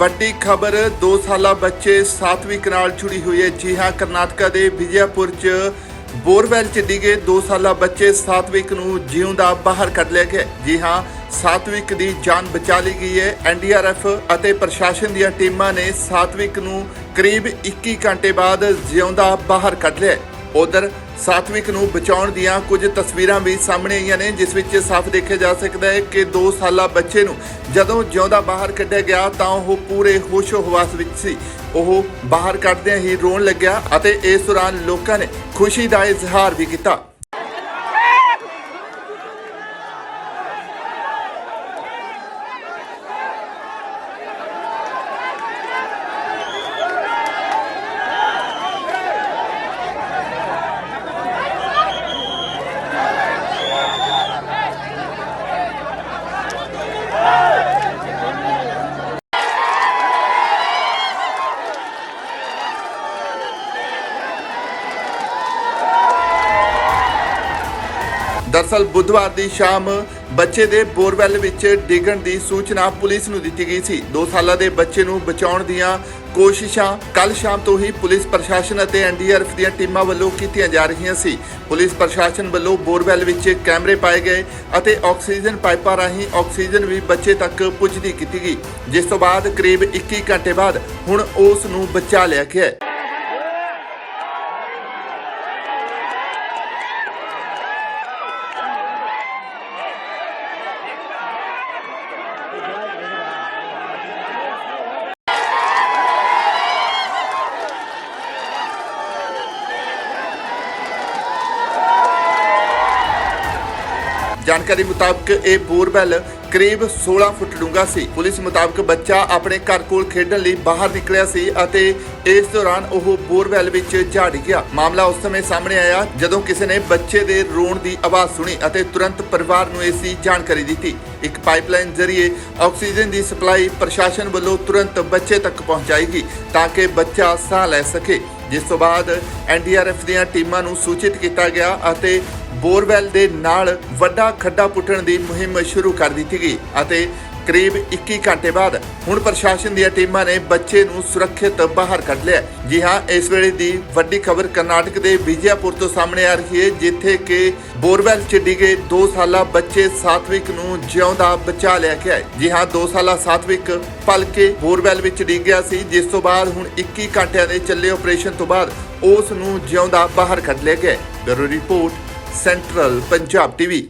ਵੱਡੀ ਖਬਰ 2 ਸਾਲਾ ਬੱਚੇ ਸਾਤਵਿਕ ਨਾਲ ਜੁੜੀ ਹੋਈ ਹੈ। ਜੀ ਹਾਂ, ਕਰਨਾਟਕਾ ਦੇ ਵਿਜੈਪੁਰ ਚ ਬੋਰਵੈਲ ਚ ਡਿੱਗੇ 2 ਸਾਲਾ ਬੱਚੇ ਸਾਤਵਿਕ ਨੂੰ ਜਿਉਂਦਾ ਬਾਹਰ ਕੱਢ ਲਿਆ ਗਿਆ। ਜੀ ਹਾਂ ਸਾਤਵਿਕ ਦੀ ਜਾਨ ਬਚਾ ਲਈ ਗਈ ਹੈ। ਐਨਡੀਆਰਐਫ ਅਤੇ ਪ੍ਰਸ਼ਾਸਨ ਦੀਆਂ ਟੀਮਾਂ ਨੇ ਸਾਤਵਿਕ ਨੂੰ ਕਰੀਬ 21 ਘੰਟੇ ਬਾਅਦ ਜਿਉਂਦਾ ਬਾਹਰ ਕੱਢ ਲਿਆ। ਉਧਰ ਸਾਤਵਿਕ ਨੂੰ ਬਚਾਉਣ ਦੀਆਂ ਕੁਝ ਤਸਵੀਰਾਂ ਵੀ ਸਾਹਮਣੇ ਆਈਆਂ ਨੇ, ਜਿਸ ਵਿੱਚ ਸਾਫ਼ ਦੇਖਿਆ ਜਾ ਸਕਦਾ ਹੈ ਕਿ 2 ਸਾਲਾ ਬੱਚੇ ਨੂੰ ਜਦੋਂ ਜਿਉਂਦਾ ਬਾਹਰ ਕੱਢਿਆ ਗਿਆ ਤਾਂ ਉਹ ਪੂਰੇ ਹੋਸ਼-ਹਵਾਸ ਵਿੱਚ ਸੀ। ਉਹ ਬਾਹਰ ਕੱਢਦਿਆਂ ਹੀ ਰੋਣ ਲੱਗਿਆ ਅਤੇ ਇਸ ਦੌਰਾਨ ਲੋਕਾਂ ਨੇ ਖੁਸ਼ੀ ਦਾ ਇਜ਼ਹਾਰ ਵੀ ਕੀਤਾ। ਦਰਸਲ ਬੁੱਧਵਾਰ ਦੀ ਸ਼ਾਮ ਬੱਚੇ ਦੇ ਬੋਰਵੈਲ ਵਿੱਚ ਡਿੱਗਣ ਦੀ ਸੂਚਨਾ ਪੁਲਿਸ ਨੂੰ ਦਿੱਤੀ ਗਈ ਸੀ। 2 ਸਾਲਾਂ ਦੇ ਬੱਚੇ ਨੂੰ ਬਚਾਉਣ ਦੀਆਂ ਕੋਸ਼ਿਸ਼ਾਂ ਕੱਲ ਸ਼ਾਮ ਤੋਂ ਹੀ ਪੁਲਿਸ ਪ੍ਰਸ਼ਾਸਨ ਅਤੇ ਐਨਡੀਆਰਐਫ ਦੀਆਂ ਟੀਮਾਂ ਵੱਲੋਂ ਕੀਤੀਆਂ ਜਾ ਰਹੀਆਂ ਸੀ। ਪੁਲਿਸ ਪ੍ਰਸ਼ਾਸਨ ਵੱਲੋਂ ਬੋਰਵੈਲ ਵਿੱਚ ਕੈਮਰੇ ਪਾਏ ਗਏ ਅਤੇ ਆਕਸੀਜਨ ਪਾਈਪਾਂ ਰਾਹੀਂ ਆਕਸੀਜਨ ਵੀ ਬੱਚੇ ਤੱਕ ਪੁੱਜਦੀ ਕੀਤੀ ਗਈ, ਜਿਸ ਤੋਂ ਬਾਅਦ ਕਰੀਬ 21 ਘੰਟੇ ਬਾਅਦ ਹੁਣ ਉਸ ਨੂੰ ਬਚਾ ਲਿਆ ਗਿਆ ਜਾਣਕਾਰੀ ਮੁਤਾਬਕ ਇਹ ਬੋਰਵੈਲ ਕਰੀਬ 16 ਫੁੱਟ ਡੂੰਘਾ ਸੀ। ਪੁਲਿਸ ਮੁਤਾਬਕ ਬੱਚਾ ਆਪਣੇ ਘਰ ਕੋਲ ਖੇਡਣ ਲਈ ਬਾਹਰ ਨਿਕਲਿਆ ਸੀ ਅਤੇ ਇਸ ਦੌਰਾਨ ਉਹ ਬੋਰਵੈਲ ਵਿੱਚ ਝਾੜ ਗਿਆ। ਮਾਮਲਾ ਉਸ ਸਮੇਂ ਸਾਹਮਣੇ ਆਇਆ ਜਦੋਂ ਕਿਸੇ ਨੇ ਬੱਚੇ ਦੇ ਰੋਣ ਦੀ ਆਵਾਜ਼ ਸੁਣੀ ਅਤੇ ਤੁਰੰਤ ਪਰਿਵਾਰ ਨੂੰ ਇਸ ਦੀ ਜਾਣਕਾਰੀ ਦਿੱਤੀ। ਇੱਕ ਪਾਈਪਲਾਈਨ ਜ਼ਰੀਏ ਆਕਸੀਜਨ ਦੀ ਸਪਲਾਈ ਪ੍ਰਸ਼ਾਸਨ ਵੱਲੋਂ ਤੁਰੰਤ ਬੱਚੇ ਤੱਕ ਪਹੁੰਚਾਏਗੀ ਤਾਂ ਕਿ ਬੱਚਾ ਸਾਹ ਲੈ ਸਕੇ। ਜਿਸ ਤੋਂ ਬਾਅਦ ਐਨਡੀਆਰਐਫ ਦੀਆਂ ਟੀਮਾਂ ਨੂੰ ਸੂਚਿਤ ਕੀਤਾ ਗਿਆ ਅਤੇ ਬੋਰਵੈਲ ਦੇ ਨਾਲ ਵੱਡਾ ਖੱਡਾ ਪੁੱਟਣ ਦੀ ਮੁਹਿੰਮ ਸ਼ੁਰੂ ਕਰ ਦਿੱਤੀ ਗਈ ਅਤੇ ਕਰੀਬ 21 ਘੰਟੇ ਬਾਅਦ ਹੁਣ ਪ੍ਰਸ਼ਾਸਨ ਦੀਆਂ ਟੀਮਾਂ ਨੇ ਬੱਚੇ ਨੂੰ ਸੁਰੱਖਿਅਤ ਬਾਹਰ ਕੱਢ ਲਿਆ। ਜੀ ਹਾਂ, ਇਸ ਵੇਲੇ ਦੀ ਵੱਡੀ ਖਬਰ ਕਰਨਾਟਕ ਦੇ ਵਿਜੈਪੁਰ ਤੋਂ ਸਾਹਮਣੇ ਆ ਰਹੀ ਹੈ, ਜਿੱਥੇ ਕਿ ਬੋਰਵੈਲ 'ਚ ਡਿੱਗੇ 2 ਸਾਲਾ ਬੱਚੇ ਸਾਤਵਿਕ ਨੂੰ ਜਿਉਂਦਾ ਬਚਾ ਲਿਆ ਗਿਆ ਹੈ। ਜੀ ਹਾਂ 2 ਸਾਲਾ ਸਾਤਵਿਕ ਪਲ ਬੋਰਵੈਲ ਵਿੱਚ ਡਿੱਗ ਗਿਆ ਸੀ, ਜਿਸ ਤੋਂ ਬਾਅਦ ਹੁਣ 21 ਘੰਟਿਆਂ ਦੇ ਚੱਲੇ ਆਪਰੇਸ਼ਨ ਤੋਂ ਬਾਅਦ ਉਸ ਨੂੰ ਜਿਉਂਦਾ ਬਾਹਰ ਕੱਢ ਲਿਆ ਗਿਆ bureau report, central Punjab TV.